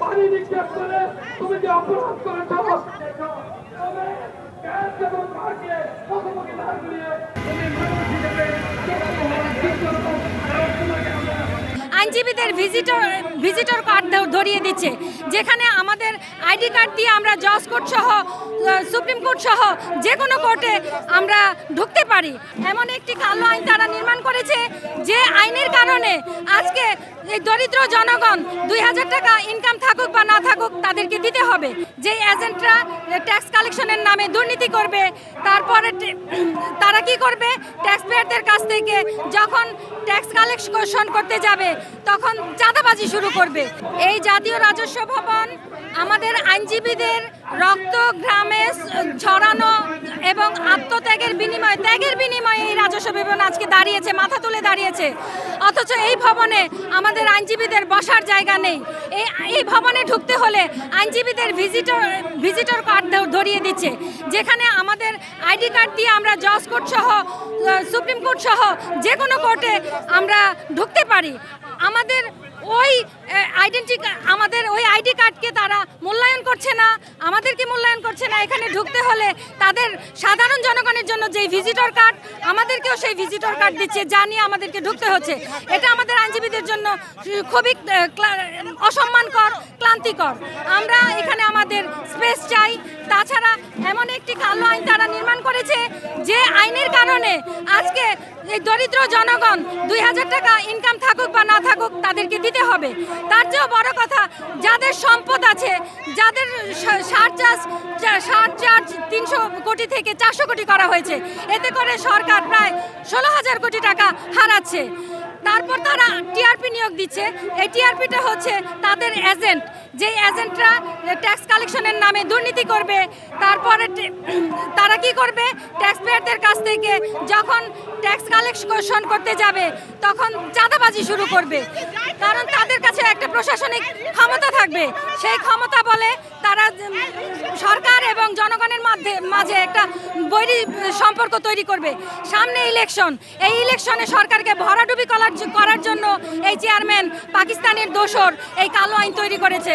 পানি নিক্ষেপ করে তুমি যে অপরাধ করেছ আইনজীবীদের ভিজিটর ভিজিটর কার্ড ধরিয়ে দিচ্ছে। যেখানে আমাদের আইডি কার্ড দিয়ে আমরা জজ কোর্ট সহ সুপ্রিম কোর্ট সহ যে কোনো কোর্টে আমরা ঢুকতে পারি। এমন একটি কালো আইন তারা নির্মাণ করেছে যে আইনের কারণে আজকে এই দরিদ্র জনগণ দুই হাজার টাকা ইনকাম থাকুক বা না থাকুক তাদেরকে দিতে হবে। যে এজেন্টরা ট্যাক্স কালেকশনের নামে দুর্নীতি করবে, তারপরে তারা কি করবে? ট্যাক্স কাছ থেকে যখন ট্যাক্স কালেকশন করতে যাবে, তখন চাঁদাবাজি শুরু করবে। এই জাতীয় রাজস্ব ভবন আমাদের আইনজীবীদের রক্ত গ্রামে ছড়ানো এবং আত্মত্যাগের বিনিময়ে, ত্যাগের বিনিময়ে এই রাজস্ব ভবন আজকে দাঁড়িয়েছে, মাথা তুলে দাঁড়িয়েছে। অথচ এই ভবনে আমাদের আইনজীবীদের বসার জায়গা নেই। এই এই ভবনে ঢুকতে হলে আইনজীবীদের ভিজিটর ভিজিটর কার্ড ধরিয়ে দিচ্ছে। যেখানে আমাদের আইডি কার্ড দিয়ে আমরা জজ কোর্ট সহ সুপ্রিম কোর্ট সহ যে কোনো কোর্টে আমরা ঢুকতে পারি। আমাদের ওই আইডেন্টি আমাদের ওই আইডি কার্ডকে তারা মূল্যায়ন করছে না। আমাদেরকে মূল্যায়ন করছে না। এখানে ঢুকতে হলে তাদের সাধারণ জনগণের জন্য যেই ভিজিটর কার্ড আমাদেরকেও সেই ভিজিটর কার্ড দিচ্ছে, যা নিয়ে আমাদেরকে ঢুকতে হচ্ছে। এটা আমাদের আইনজীবীদের জন্য খুবই অসম্মানকর। ক্লান্তিকর আমরা এখানে আমাদের স্পেস চাই। তাছাড়া এমন একটি কালো আইন তারা নির্মাণ করেছে যে আইনের কারণে আজকে এই দরিদ্র জনগণ দুই হাজার টাকা ইনকাম থাকুক বা না থাকুক তাদেরকে দিতে হবে। তার চেয়েও বড় কথা, যাদের সম্পদ আছে, যাদের সা- সার চাষ, চা- সার চার্জ তিনশো কোটি থেকে চারশো কোটি করা হয়েছে, এতে করে সরকার প্রায় ষোলো হাজার কোটি টাকা হারাচ্ছে। তারপর তারা টিআরপি নিয়োগ দিচ্ছে। এই টিআরপিটা হচ্ছে তাদের এজেন্ট যেই এজেন্টরা ট্যাক্স কালেকশনের নামে দুর্নীতি করবে, তারপরে তারা কি করবে? ট্যাক্স পেয়ারদের কাছ থেকে যখন ট্যাক্স কালেকশন করতে যাবে, তখন চাঁদাবাজি শুরু করবে। কারণ তাদের কাছে একটা প্রশাসনিক ক্ষমতা থাকবে। সেই ক্ষমতা বলে তারা সরকার এবং জনগণের মাঝে মাঝে একটা বৈরী সম্পর্ক তৈরি করবে। সামনে ইলেকশন এই ইলেকশনে সরকারকে ভরাডুবি করার জন্য এই চেয়ারম্যান পাকিস্তানের দোসর এই কালো আইন তৈরি করেছে।